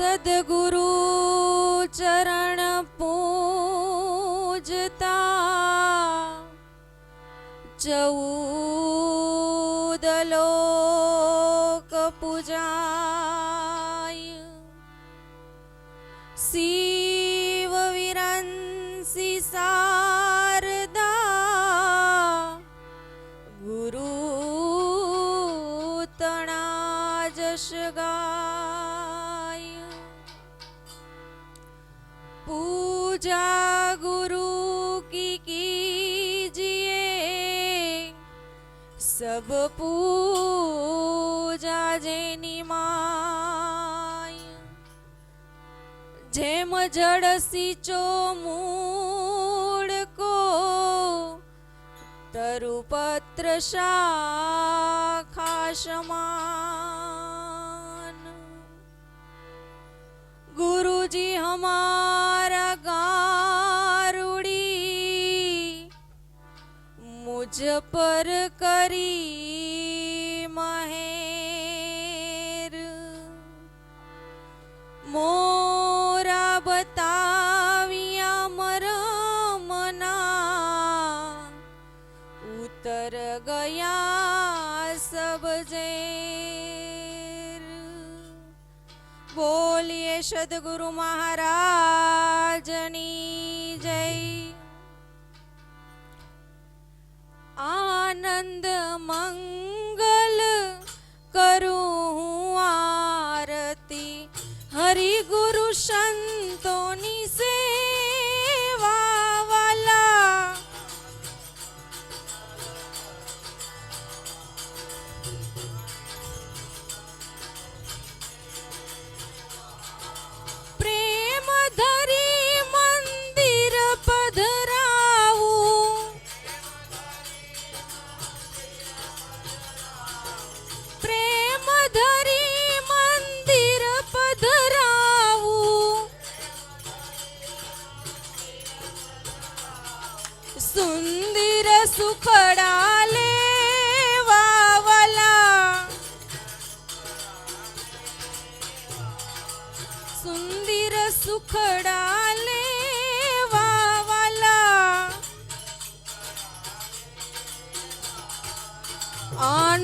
સદગુરુ ચરણ પૂજતા ચૌદ પૂજા ગુરુ કી કીજીએ સબ પૂજા જેની માય જેમ જળ સિંચો મૂળ કો તરુપત્ર શાખા સમાન ગુરુજી હમારા પર કરી મહેર. મોરા બતાવ્યા મરમના. ઉતર ગયા સબજે બોલીએ સદગુરુ મહારાજની આનંદ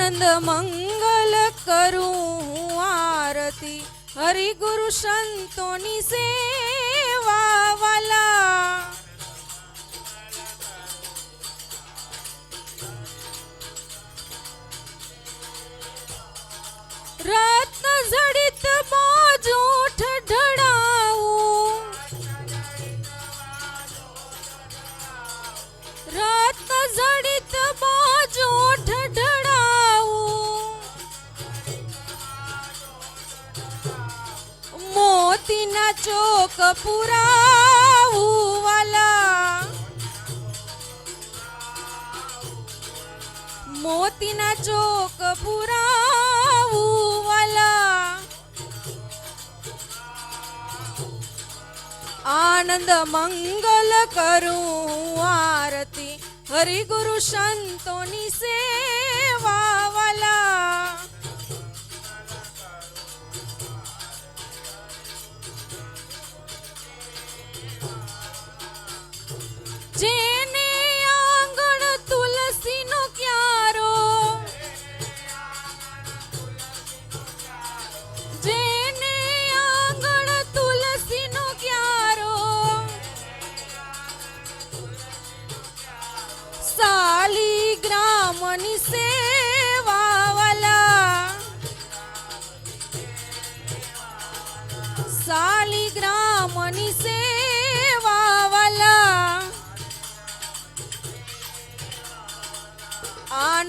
આનંદ મંગલ કરું આરતી. હરિ ગુરુ સંતોની સેવા વાલા. મોતીના ચોક પુરાવું વાલા. મોતીના ચોક પુરાવું વાલા. આનંદ મંગલ કરું આરતી હરિ ગુરુ સંતોની સેવા વાલા.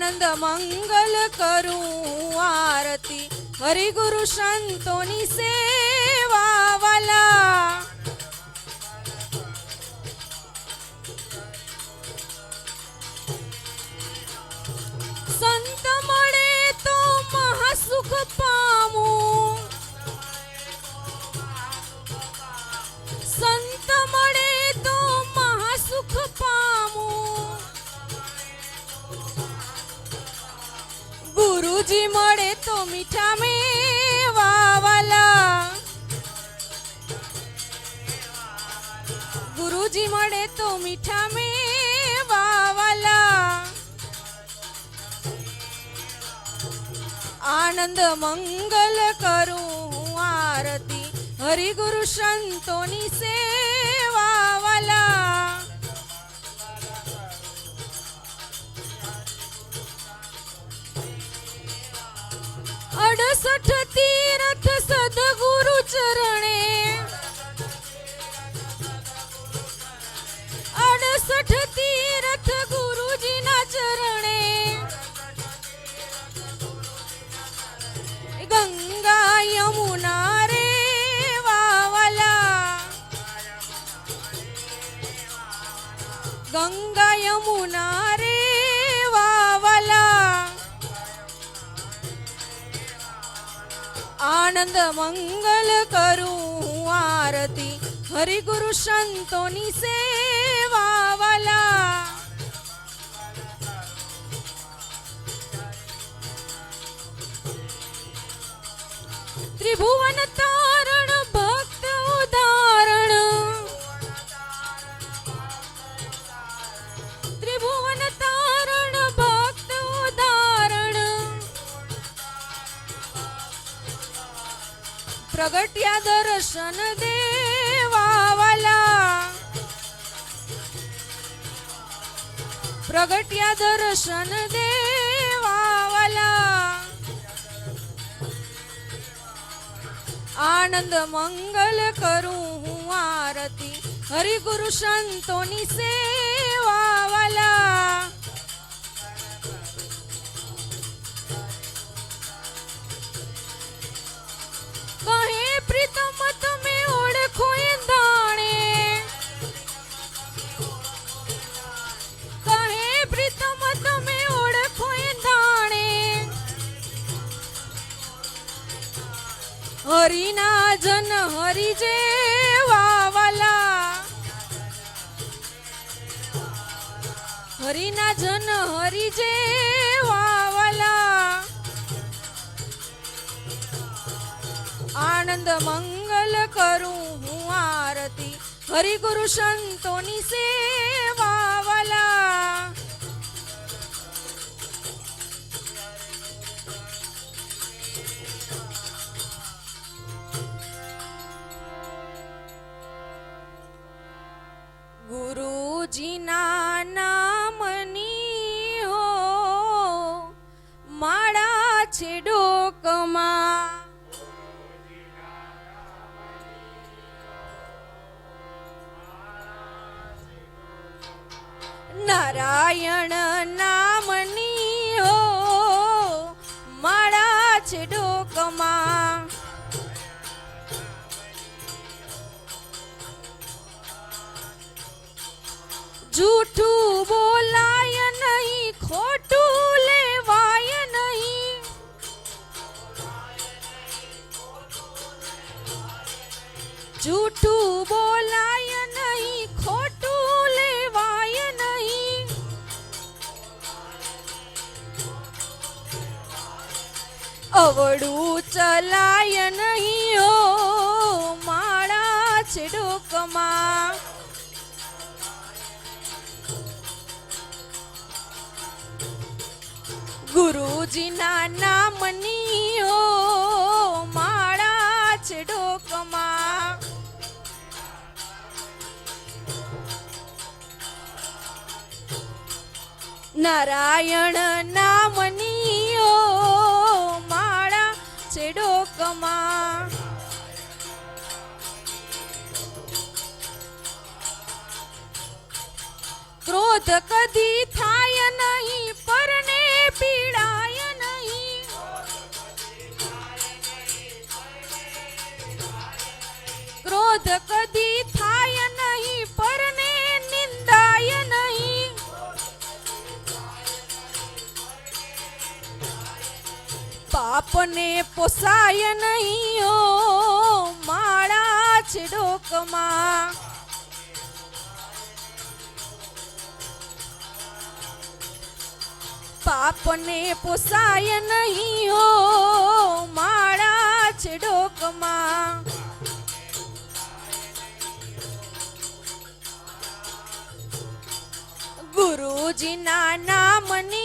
આનંદ મંગલ કરું આરતી. હરિ ગુરુ સંતોની સેવા વાલા. સંત મળે તો મહાસુખ तुझी मळे तो मिठा वावाला गुरुजी मळे तो मिठा वावाला आनंद मंगल करू आरती. हरी गुरु संतोनी सेवावाला. સંતોની સેવા વાલા અડસઠ તીરથ સદગુરુ ચરણે અડસઠ તીરથ ગુરુજીના ચરણે ગંગા યમુના રે આનંદ મંગલ કરું હું આરતી હરિગુરુ સંતોની સેવા વાલા ત્રિભુવન તારણ પ્રગટ્યા દર્શન દેવાવાલા. પ્રગટ્યા દર્શન દેવાવાલા. આનંદ મંગલ કરું હું આરતી. હરિગુરુ સંતોની સેવા હરિના જન હરિ જે વાવલા હરિના જન હરિ જે વાવલા આનંદ મંગલ કરું હું આરતી. હરિગુરુ સંતોની સેવા નારાયણ અવળું ચલાય નહીં હો માળા છે ડોકમાં ગુરુજીના નામની હો માળા છે ડોકમાં નારાયણ નામની ડોકમાં ક્રોધ કદી થાય નહીં પરને પીડાય નહીં. ક્રોધ કદી પાપને પોસાય નહીં ઓ માળા છે ડોકમાં. પાપને પોસાય નહીં હો. માળા છે ડોકમાં. ગુરુજીના નામની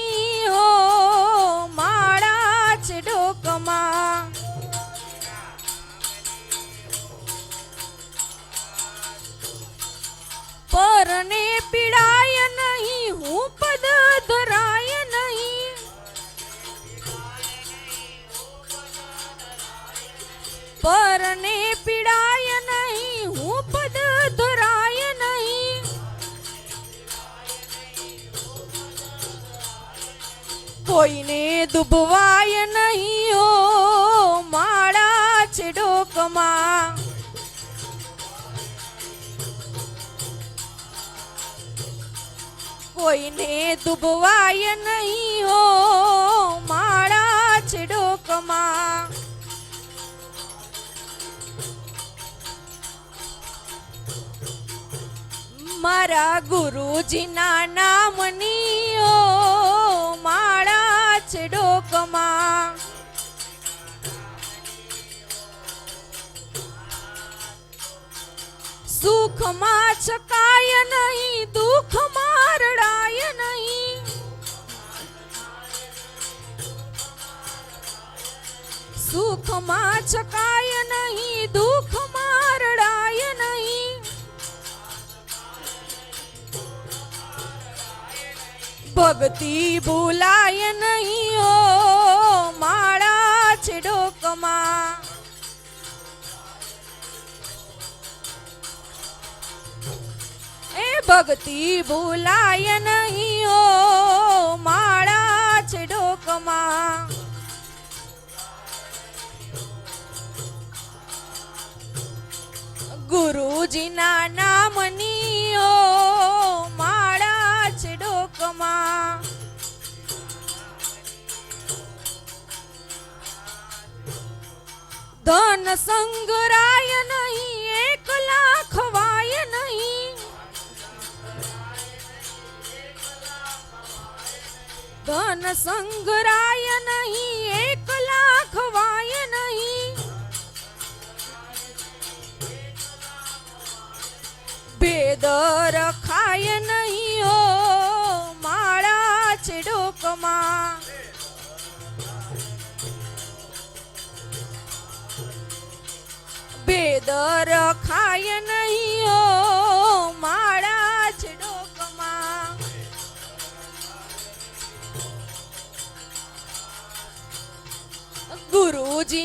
ધરાય નહીં. પરને પીડાય નહીં હું પદ ધરાય નહીં. કોઈને દુભવાય કોઈને દુભવાય નહીં હો માળા છે ડોકમાં. મારા ગુરુજીના નામની ઓ માળા છે ડોકમાં સુખમાં છકાય નહીં દુઃખમાં રડાય નહીં સુખમાં છકાય નહીં દુઃખમાં રડાય નહીં ભક્તિ ભૂલાય નહીં ઓ ભક્તિ ભૂલાય નહીં ઓ માળા છે ડોકમાં. ગુરુજીના નામની ઓ માળા છે ડોકમાં. ધન સંગરાય નહીં ધન સંગરાય નહીં, એક લાખ વાય નહીં. બેદર ખાય નહીં હો, માળા છે ડોકમાં ભેદ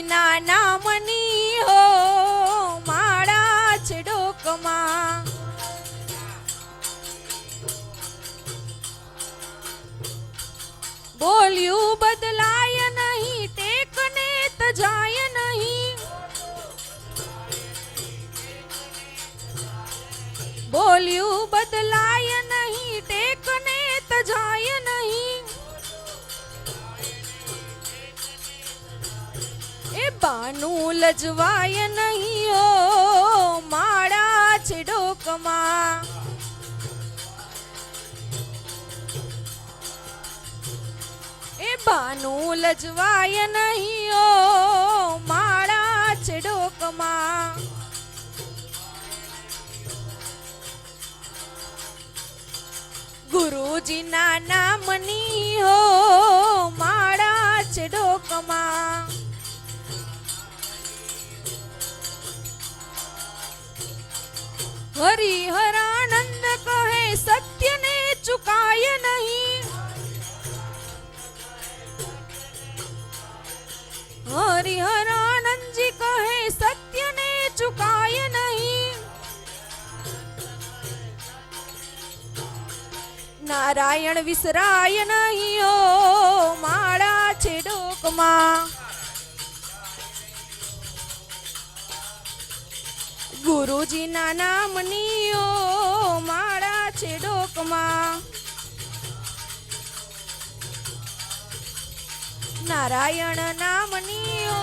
ગુરુજીના નામની હો માળા છે ડોકમાં. બોલ્યું, બદલાય નહીં, ટેકને તજાય નહીં. બોલ્યું, બદલાય નહીં, ટેકને તજાય બાનું લજવાય નહીં ઓ માળા છે ડોકમાં એ બાનું લજવાય નહીં ઓ માળા છે ડોકમાં ગુરુજીના નામની હો માળા છે ડોકમાં હરિહરાનંદ કહે, સત્યને ચુકાય નહીં. હરિહરાનંદજી કહે, સત્યને ચુકાય નહીં. નારાયણ વિસરાય નહીં ઓ, માળા છે ડોકમાં. ગુરુજીના નામની ઓ માળા છે ડોકમાં. નારાયણ નામની ઓ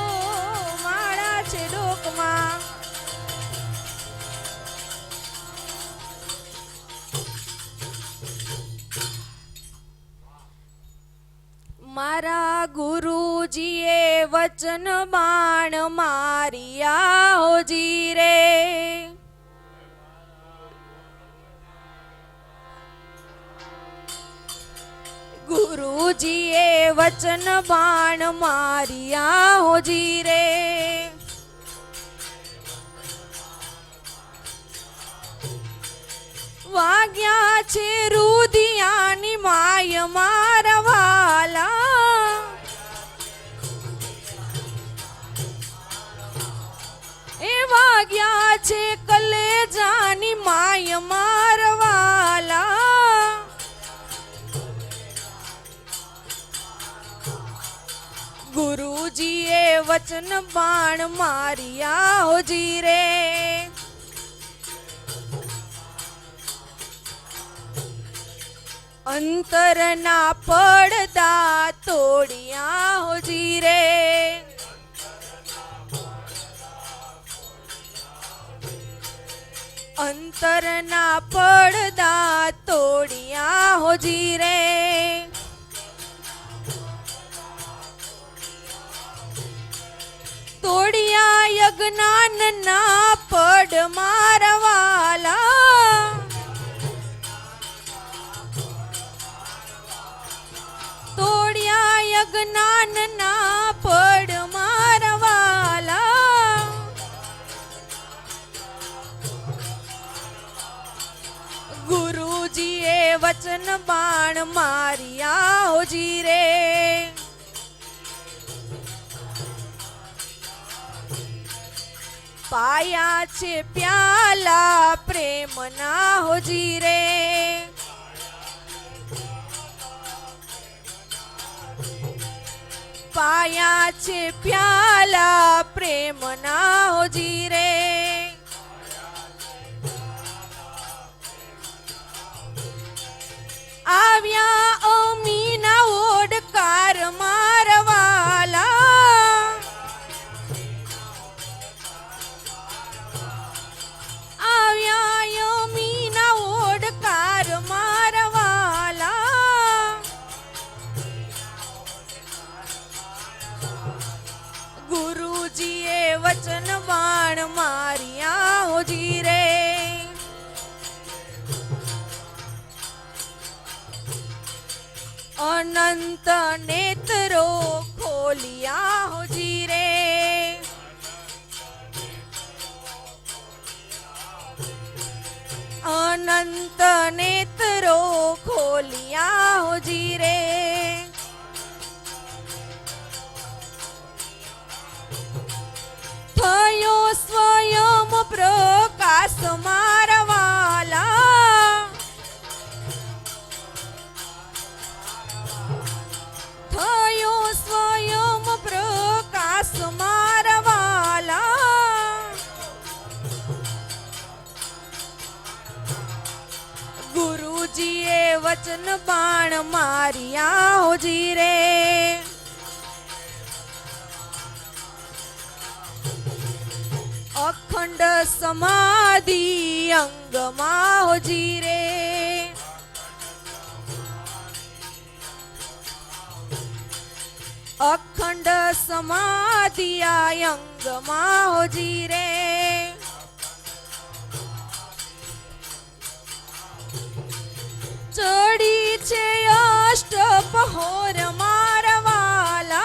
માળા છે ડોકમાં. મારા ગુરુજીએ વચન બાણ મારિયા હોજી રે ગુરુજીએ વચન બાણ મારિયા હોજી રે વાગ્યા છે રુદિયાની માય મારવાલા વાગ્યા કલે જાની માય મારવાલા. ગુરુજીએ વચન બાણ માર્યા હોજી રે. અંતરના પડદા તોડ્યા હોજી રે. અંતરના પડદા તોડિયા હોજી રે. તોડિયા યજ્ઞાનના પડ મારવાલા. તોડિયા યજ્ઞાનના વચન બાણ મારિયા હોજી રે. પાયા છે પ્યાલા પ્રેમના હોજી રે. પાયા છે પ્યાલા પ્રેમના હોજી રે. આવ્યા અમીના ઓડકાર મારવાલા. આવ્યા યમીના ઓડકાર મારવાલા. ગુરુજીએ વચન બાણ મારિયા હોજી. અનંત નેત્રો ખોલિયા હોજી રે અનંત નેત્રો ખોલિયા હોજી રે થયો સ્વયં પ્રકાશ મારવાલા વચન બાણ મારિયા હોજી રે અખંડ સમાધિ અંગમાં હોજી રે અખંડ સમાધિ અંગમાં હોજી રે પહોર મારવાલા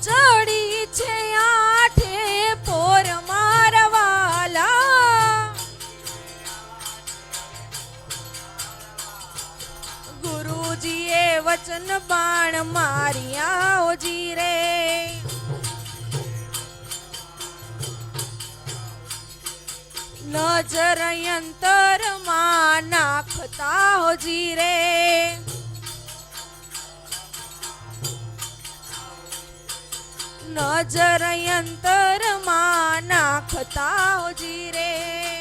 ચડી છે આઠે પોર મારવાલા ગુરુજીએ વચન બાણ મારિયા ઓજી રે નજર અંતરમાં નાખતા હોજી રે નજર અંતરમાં નાખતા હોજી રે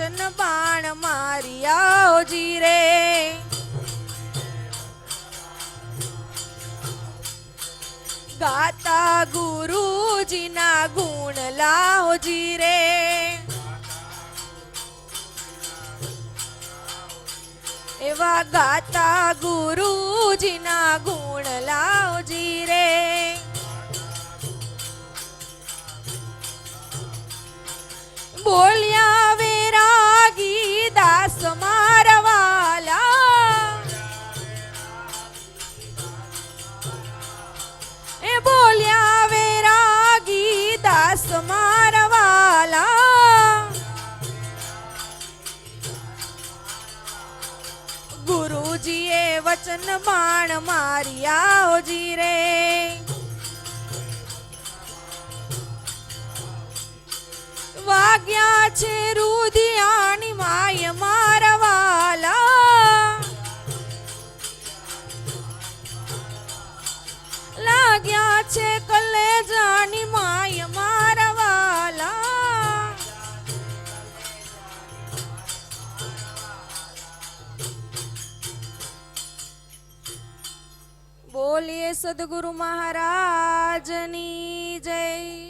વચન બાણ મારી આવજી રે. ગાતા ગુરુજીના ગુણ લાવજી રે. એવા ગાતા ગુરુજીના ગુણ લાવજી રે. બોલી ગુરુજીએ વચન બાણ મારી આવજી રે. વાગ્યા છે રુધિયાની માય મારા બોલીએ સદગુરુ મહારાજની જય.